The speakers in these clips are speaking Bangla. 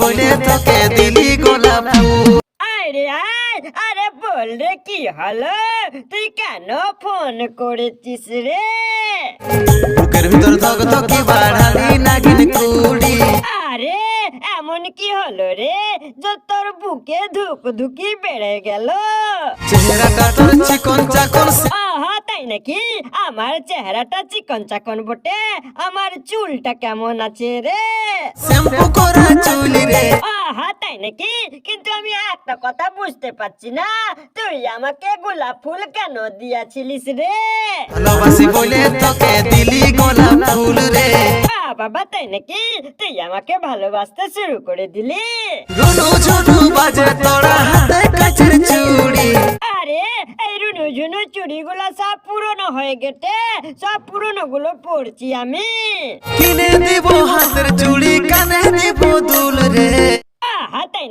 বলে তোকে দিলি গোলাপ ফুল। আরে আয় আরে বল রে কি হলো? তুই কেন ফোন করেছিস রে? বুকের ভিতর ধক ধকি বাড়ালি নাগিন কুড়ি। আরে এমন কি হলো রে? যে তোর বুকে ধুক ধুকি বেড়ে গেল। চেহারাটা তোর চিকন চাকন আহা তাই নাকি? আমার চেহারাটা চিকন চাকন বটে। আমার চুলটা কেমন আছে রে? শ্যাম্পু করা চুলি নাকি? কিন্তু আমি একটা কথা বুঝতে পারছি না। তুই আমাকে গোলাপ ফুল কেন দিয়াছিলিস রে? ভালোবাসি বলে তোকে দিলি গোলাপ ফুল রে। বাবা তাই নাকি? তুই আমাকে ভালোবাসতে শুরু করে দিলি। রুনু ঝুনু বাজে তোরা হাতে চুড়ি। আরে এই রুনু ঝুনু চুড়িগুলো সব পুরনো হয়ে গেছে সব পুরনো গুলো পড়ছি আমি। কিনে দিব হাতের চুড়ি কানে দিব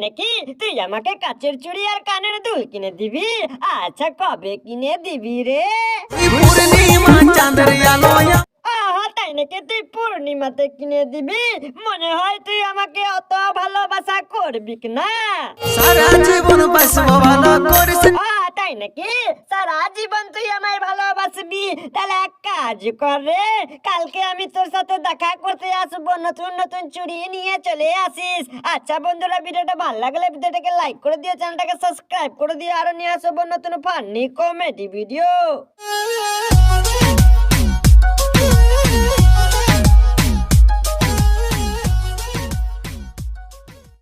নাকি? তুই আমাকে কাচের চুড়ি আর কানের দুল কিনে দিবি? আচ্ছা কবে কিনে দিবি রে? তাই নাকি তুই পূর্ণিমাতে কিনে দিবি? মনে হয় তুই আমাকে অত ভালোবাসা করবি না সারা জীবন বাসবো ভালো করিস। তাই নাকি? সারা জীবন তুই আমায় তাহলে এক কাজ করে। কালকে আমি তোর সাথে দেখা করতে আসব। নতুন নতুন চুরি নিয়ে চলে আসিস। আচ্ছা বন্ধুরা, ভিডিওটা ভালো লাগলে ভিডিওটাকে লাইক করে দিও, চ্যানেলটাকে সাবস্ক্রাইব করে দিও, আরও নিয়ে আসব নতুন ফানি কমেডি ভিডিও